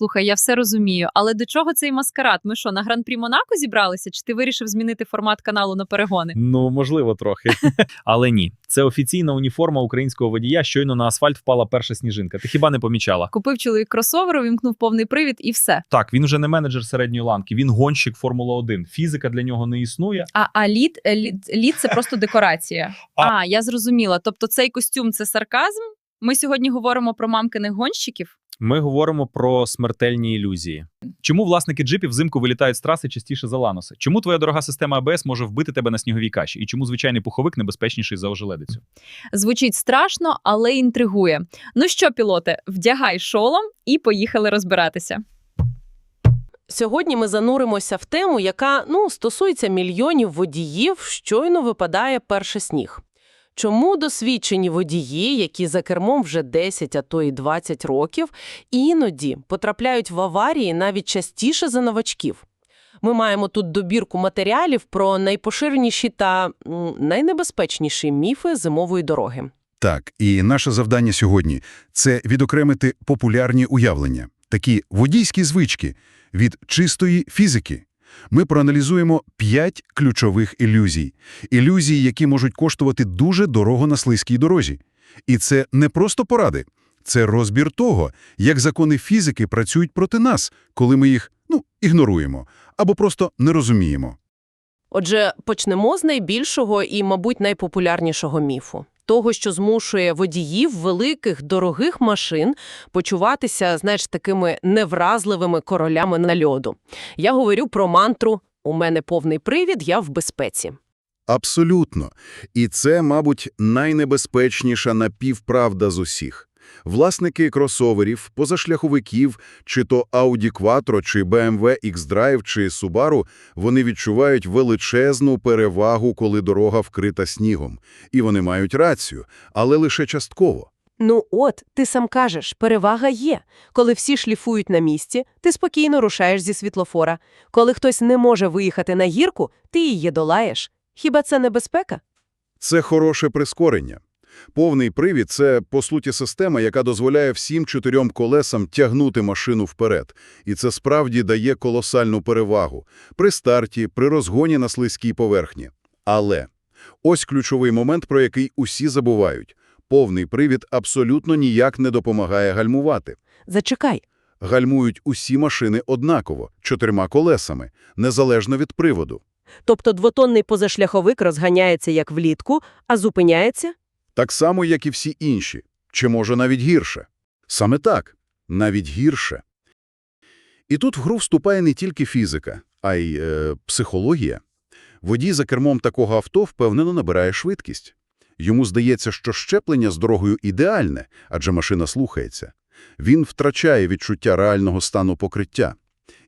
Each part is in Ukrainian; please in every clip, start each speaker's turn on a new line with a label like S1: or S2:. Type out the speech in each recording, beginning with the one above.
S1: слухай, я все розумію. Але до чого цей маскарад? Ми що, на гран-прі Монако зібралися? Чи ти вирішив змінити формат каналу на перегони?
S2: Ну, можливо, трохи. Але ні, це офіційна уніформа українського водія. Щойно на асфальт впала перша сніжинка. Ти хіба не помічала?
S1: Купив чоловік кросовер, увімкнув повний привід і все.
S2: Так, він вже не менеджер середньої ланки, він гонщик Формула 1 Фізика для нього не існує.
S1: А, а лід, е, лід, лід це просто декорація.
S2: А-
S1: А, я зрозуміла. Тобто цей костюм це сарказм. Ми сьогодні говоримо про мамкиних гонщиків.
S2: Ми говоримо про смертельні ілюзії. Чому власники джипів взимку вилітають з траси частіше за ланоси? Чому твоя дорога система АБС може вбити тебе на сніговій каші? І чому звичайний пуховик небезпечніший за ожеледицю?
S1: Звучить страшно, але інтригує. Ну що, пілоте, вдягай шолом і поїхали розбиратися.
S3: Сьогодні ми зануримося в тему, яка ну, стосується мільйонів водіїв, щойно випадає перший сніг. Чому досвідчені водії, які за кермом вже 10, а то й 20 років, іноді потрапляють в аварії навіть частіше за новачків? Ми маємо тут добірку матеріалів про найпоширеніші та найнебезпечніші міфи зимової дороги.
S4: Так, і наше завдання сьогодні – це відокремити популярні уявлення, такі водійські звички від чистої фізики. Ми проаналізуємо п'ять ключових ілюзій. Ілюзії, які можуть коштувати дуже дорого на слизькій дорозі. І це не просто поради. Це розбір того, як закони фізики працюють проти нас, коли ми їх, ну, ігноруємо або просто не розуміємо.
S3: Отже, почнемо з найбільшого і, мабуть, найпопулярнішого міфу. Того, що змушує водіїв великих, дорогих машин почуватися, знаєш, такими невразливими королями на льоду. Я говорю про мантру «У мене повний привід, я в безпеці».
S4: Абсолютно. І це, мабуть, найнебезпечніша напівправда з усіх. Власники кросоверів, позашляховиків, чи то Audi Quattro, чи BMW X-Drive, чи Subaru, вони відчувають величезну перевагу, коли дорога вкрита снігом. І вони мають рацію, але лише частково.
S3: Ну от, ти сам кажеш, перевага є. Коли всі шліфують на місці, ти спокійно рушаєш зі світлофора. Коли хтось не може виїхати на гірку, ти її долаєш. Хіба це небезпека?
S4: Це хороше прискорення. Повний привід – це, по суті, система, яка дозволяє всім чотирьом колесам тягнути машину вперед. І це справді дає колосальну перевагу при старті, при розгоні на слизькій поверхні. Але ось ключовий момент, про який усі забувають. Повний привід абсолютно ніяк не допомагає гальмувати.
S3: Зачекай.
S4: Гальмують усі машини однаково, чотирма колесами, незалежно від приводу.
S3: Тобто двотонний позашляховик розганяється як влітку, а зупиняється?
S4: Так само, як і всі інші. Чи може навіть гірше? Саме так, навіть гірше. І тут в гру вступає не тільки фізика, а й е, психологія. Водій за кермом такого авто впевнено набирає швидкість. Йому здається, що щеплення з дорогою ідеальне, адже машина слухається. Він втрачає відчуття реального стану покриття.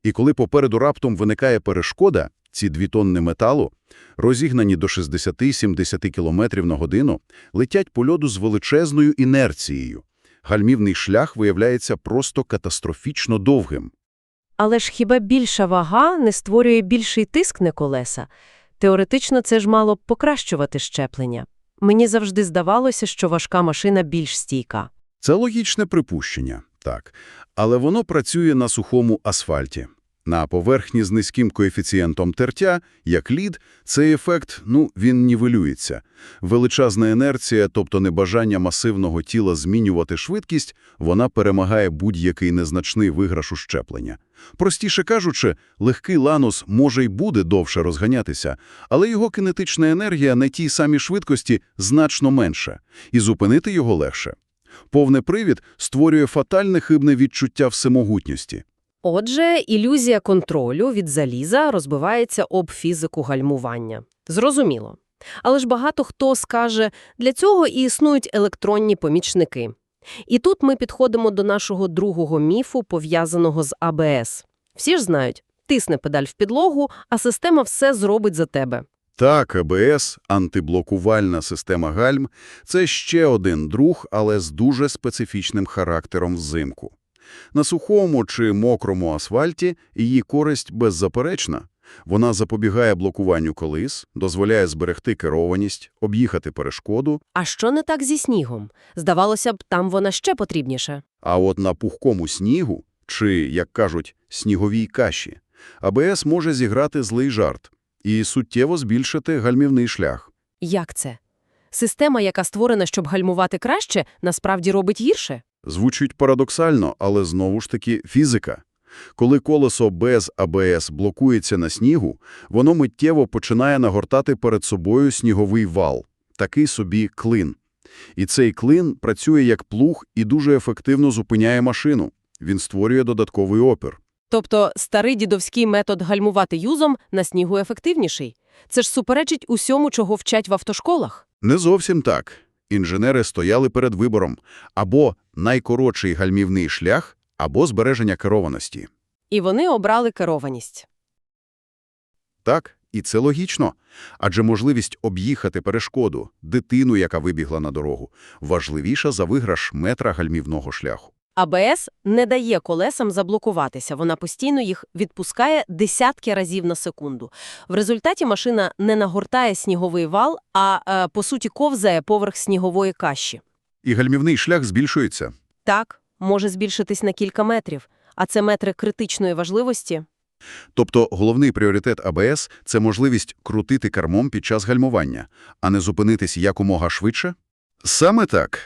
S4: І коли попереду раптом виникає перешкода, ці дві тонни металу, розігнані до 60-70 км на годину, летять по льоду з величезною інерцією. Гальмівний шлях виявляється просто катастрофічно довгим.
S3: Але ж хіба більша вага не створює більший тиск на колеса? Теоретично це ж мало б покращувати щеплення. Мені завжди здавалося, що важка машина більш стійка.
S4: Це логічне припущення, так. Але воно працює на сухому асфальті. На поверхні з низьким коефіцієнтом тертя, як лід, цей ефект, ну, він нівелюється. Величезна інерція, тобто небажання масивного тіла змінювати швидкість, вона перемагає будь-який незначний виграш у щеплення. Простіше кажучи, легкий ланус може й буде довше розганятися, але його кинетична енергія на тій самій швидкості значно менша, і зупинити його легше. Повний привід створює фатальне хибне відчуття всемогутності.
S3: Отже, ілюзія контролю від заліза розбивається об фізику гальмування. Зрозуміло. Але ж багато хто скаже, для цього і існують електронні помічники. І тут ми підходимо до нашого другого міфу, пов'язаного з АБС. Всі ж знають, тисне педаль в підлогу, а система все зробить за тебе.
S4: Так, АБС, антиблокувальна система гальм – це ще один друг, але з дуже специфічним характером взимку. На сухому чи мокрому асфальті її користь беззаперечна. Вона запобігає блокуванню колис, дозволяє зберегти керованість, об'їхати перешкоду,
S3: А що не так зі снігом? Здавалося б, там вона ще потрібніша.
S4: а от на пухкому снігу чи, як кажуть, сніговій каші, АБС може зіграти злий жарт і суттєво збільшити гальмівний шлях.
S3: Як це? Система, яка створена, щоб гальмувати краще, насправді робить гірше?
S4: Звучить парадоксально, але знову ж таки фізика. Коли колесо без АБС блокується на снігу, воно миттєво починає нагортати перед собою сніговий вал, такий собі клин. І цей клин працює як плуг і дуже ефективно зупиняє машину. Він створює додатковий опір.
S3: Тобто старий дідовський метод гальмувати юзом на снігу ефективніший? Це ж суперечить усьому, чого вчать в автошколах.
S4: Не зовсім так. Інженери стояли перед вибором або найкоротший гальмівний шлях, або збереження керованості.
S3: І вони обрали керованість.
S4: Так, і це логічно. Адже можливість об'їхати перешкоду, дитину, яка вибігла на дорогу, важливіша за виграш метра гальмівного шляху.
S3: АБС не дає колесам заблокуватися, вона постійно їх відпускає десятки разів на секунду. В результаті машина не нагортає сніговий вал, а, е, по суті, ковзає поверх снігової каші.
S4: І гальмівний шлях збільшується.
S3: Так, може збільшитись на кілька метрів, а це метри критичної важливості.
S4: Тобто головний пріоритет АБС – це можливість крутити кермом під час гальмування, а не зупинитись якомога швидше? Саме так.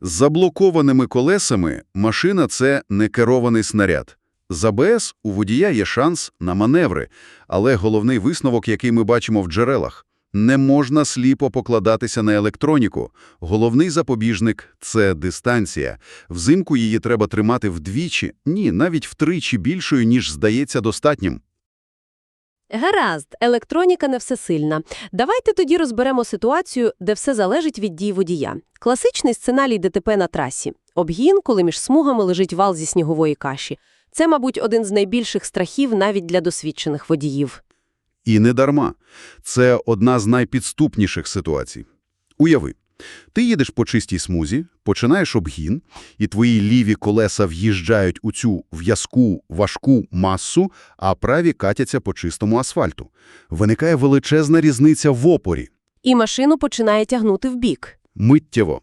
S4: З заблокованими колесами машина – це не керований снаряд. З АБС у водія є шанс на маневри, але головний висновок, який ми бачимо в джерелах – не можна сліпо покладатися на електроніку. Головний запобіжник – це дистанція. Взимку її треба тримати вдвічі, ні, навіть втричі більшою, ніж здається достатнім.
S3: Гаразд, електроніка не всесильна. Давайте тоді розберемо ситуацію, де все залежить від дій водія. Класичний сценарій ДТП на трасі. Обгін, коли між смугами лежить вал зі снігової каші. Це, мабуть, один з найбільших страхів навіть для досвідчених водіїв.
S4: І не дарма. Це одна з найпідступніших ситуацій. Уяви, ти їдеш по чистій смузі, починаєш обгін, і твої ліві колеса в'їжджають у цю в'язку, важку масу, а праві катяться по чистому асфальту. Виникає величезна різниця в опорі.
S3: І машину починає тягнути вбік.
S4: Миттєво.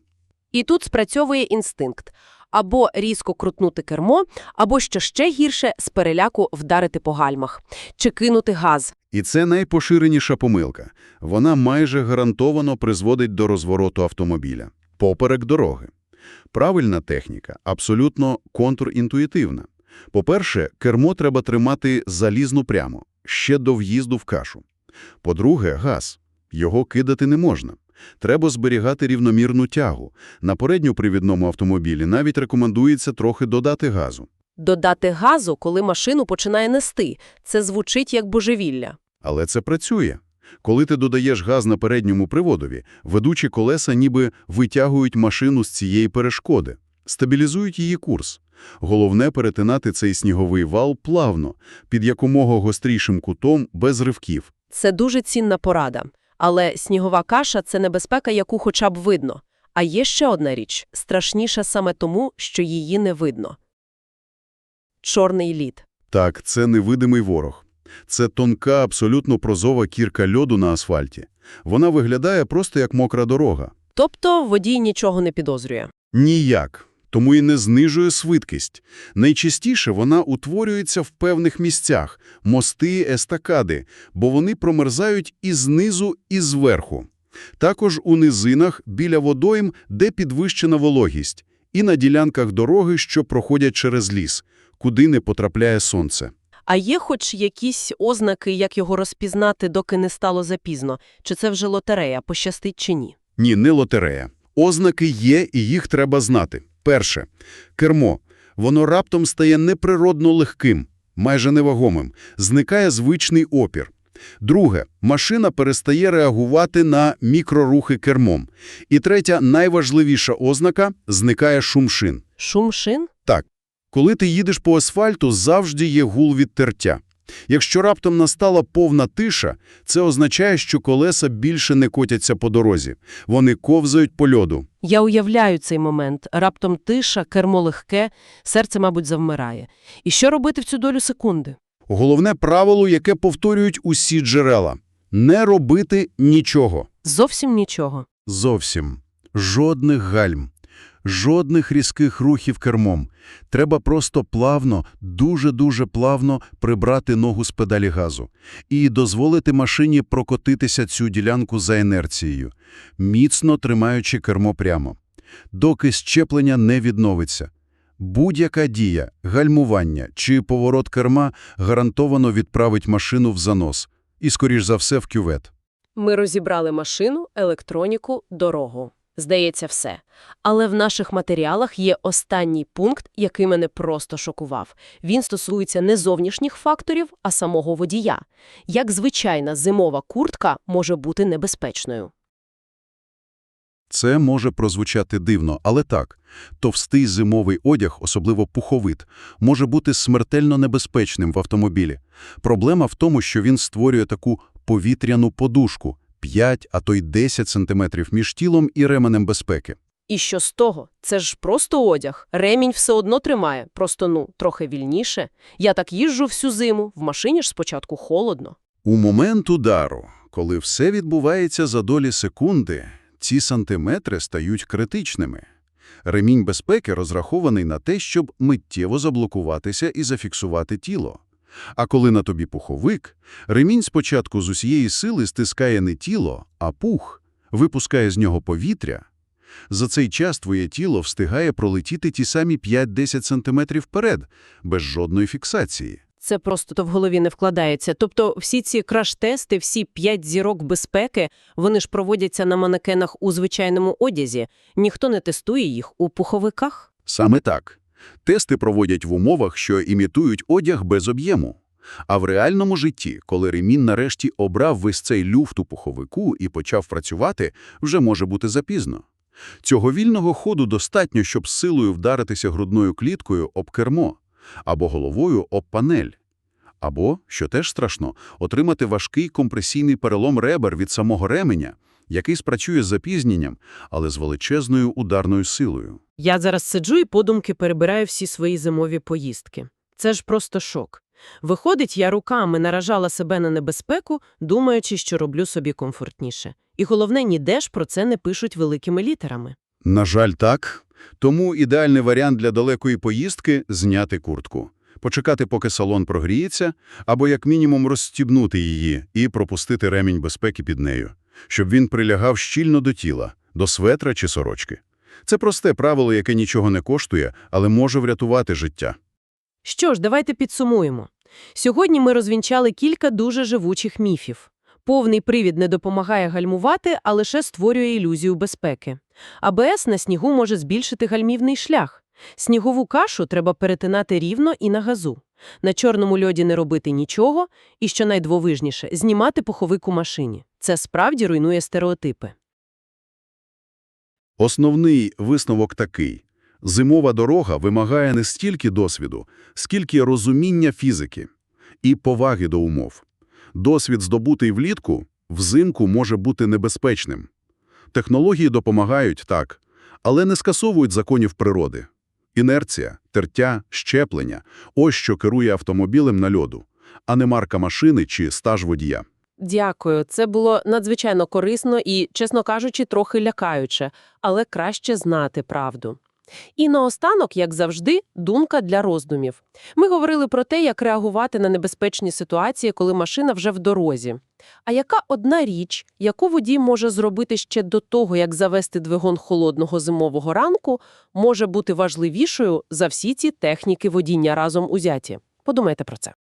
S3: І тут спрацьовує інстинкт. Або різко крутнути кермо, або, що ще гірше, з переляку вдарити по гальмах. Чи кинути газ.
S4: І це найпоширеніша помилка. Вона майже гарантовано призводить до розвороту автомобіля. Поперек дороги. Правильна техніка, абсолютно контрінтуїтивна. По-перше, кермо треба тримати залізно прямо, ще до в'їзду в кашу. По-друге, газ. Його кидати не можна. Треба зберігати рівномірну тягу. На передньопривідному автомобілі навіть рекомендується трохи додати газу.
S3: Додати газу, коли машину починає нести. Це звучить як божевілля.
S4: Але це працює. Коли ти додаєш газ на передньому приводові, ведучі колеса ніби витягують машину з цієї перешкоди, стабілізують її курс. Головне – перетинати цей сніговий вал плавно, під якомога гострішим кутом, без ривків.
S3: Це дуже цінна порада. Але снігова каша – це небезпека, яку хоча б видно. А є ще одна річ – страшніша саме тому, що її не видно. Чорний лід.
S4: Так, це невидимий ворог. Це тонка, абсолютно прозова кірка льоду на асфальті. Вона виглядає просто як мокра дорога.
S3: Тобто водій нічого не підозрює.
S4: Ніяк. Тому і не знижує швидкість. Найчастіше вона утворюється в певних місцях – мости, естакади, бо вони промерзають і знизу, і зверху. Також у низинах біля водойм, де підвищена вологість, і на ділянках дороги, що проходять через ліс, куди не потрапляє сонце.
S3: А є хоч якісь ознаки, як його розпізнати, доки не стало запізно? Чи це вже лотерея, пощастить чи ні?
S4: Ні, не лотерея. Ознаки є, і їх треба знати. Перше. Кермо. Воно раптом стає неприродно легким, майже невагомим. Зникає звичний опір. Друге. Машина перестає реагувати на мікрорухи кермом. І третя, найважливіша ознака – зникає шум шин.
S3: Шум шин?
S4: Коли ти їдеш по асфальту, завжди є гул від тертя. Якщо раптом настала повна тиша, це означає, що колеса більше не котяться по дорозі. Вони ковзають по льоду.
S3: Я уявляю цей момент. Раптом тиша, кермо легке, серце, мабуть, завмирає. І що робити в цю долю секунди?
S4: Головне правило, яке повторюють усі джерела – не робити нічого.
S3: Зовсім нічого.
S4: Зовсім. Жодних гальм. Жодних різких рухів кермом. Треба просто плавно, дуже-дуже плавно прибрати ногу з педалі газу і дозволити машині прокотитися цю ділянку за інерцією, міцно тримаючи кермо прямо. Доки щеплення не відновиться. Будь-яка дія, гальмування чи поворот керма гарантовано відправить машину в занос і, скоріш за все, в кювет.
S3: Ми розібрали машину, електроніку, дорогу. Здається, все. Але в наших матеріалах є останній пункт, який мене просто шокував. Він стосується не зовнішніх факторів, а самого водія. Як звичайна зимова куртка може бути небезпечною.
S4: Це може прозвучати дивно, але так. Товстий зимовий одяг, особливо пуховит, може бути смертельно небезпечним в автомобілі. Проблема в тому, що він створює таку повітряну подушку – 5, а то й 10 сантиметрів між тілом і ременем безпеки.
S3: І що з того? Це ж просто одяг. Ремінь все одно тримає, просто, ну, трохи вільніше. Я так їжджу всю зиму, в машині ж спочатку холодно.
S4: У момент удару, коли все відбувається за долі секунди, ці сантиметри стають критичними. Ремінь безпеки розрахований на те, щоб миттєво заблокуватися і зафіксувати тіло. А коли на тобі пуховик, ремінь спочатку з усієї сили стискає не тіло, а пух, випускає з нього повітря. За цей час твоє тіло встигає пролетіти ті самі 5-10 сантиметрів вперед, без жодної фіксації.
S3: Це просто то в голові не вкладається. Тобто всі ці краш-тести, всі п'ять зірок безпеки, вони ж проводяться на манекенах у звичайному одязі. Ніхто не тестує їх у пуховиках.
S4: Саме так. Тести проводять в умовах, що імітують одяг без об'єму. А в реальному житті, коли ремін нарешті обрав весь цей люфт у пуховику і почав працювати, вже може бути запізно. Цього вільного ходу достатньо, щоб з силою вдаритися грудною кліткою об кермо, або головою об панель. Або, що теж страшно, отримати важкий компресійний перелом ребер від самого ременя, який спрацює з запізненням, але з величезною ударною силою.
S3: Я зараз сиджу і подумки перебираю всі свої зимові поїздки. Це ж просто шок. Виходить, я руками наражала себе на небезпеку, думаючи, що роблю собі комфортніше. І головне, ніде ж про це не пишуть великими літерами.
S4: На жаль, так. Тому ідеальний варіант для далекої поїздки – зняти куртку. Почекати, поки салон прогріється, або як мінімум розстібнути її і пропустити ремінь безпеки під нею, щоб він прилягав щільно до тіла, до светра чи сорочки. Це просте правило, яке нічого не коштує, але може врятувати життя.
S3: Що ж, давайте підсумуємо. Сьогодні ми розвінчали кілька дуже живучих міфів. Повний привід не допомагає гальмувати, а лише створює ілюзію безпеки. АБС на снігу може збільшити гальмівний шлях. Снігову кашу треба перетинати рівно і на газу. На чорному льоді не робити нічого, і, що найдвовижніше, знімати пуховик у машині. Це справді руйнує стереотипи.
S4: Основний висновок такий. Зимова дорога вимагає не стільки досвіду, скільки розуміння фізики і поваги до умов. Досвід, здобутий влітку, взимку може бути небезпечним. Технології допомагають, так, але не скасовують законів природи. Інерція, тертя, щеплення – ось що керує автомобілем на льоду, а не марка машини чи стаж водія.
S3: Дякую. Це було надзвичайно корисно і, чесно кажучи, трохи лякаюче, але краще знати правду. І наостанок, як завжди, думка для роздумів. Ми говорили про те, як реагувати на небезпечні ситуації, коли машина вже в дорозі. А яка одна річ, яку водій може зробити ще до того, як завести двигун холодного зимового ранку, може бути важливішою за всі ці техніки водіння разом узяті? Подумайте про це.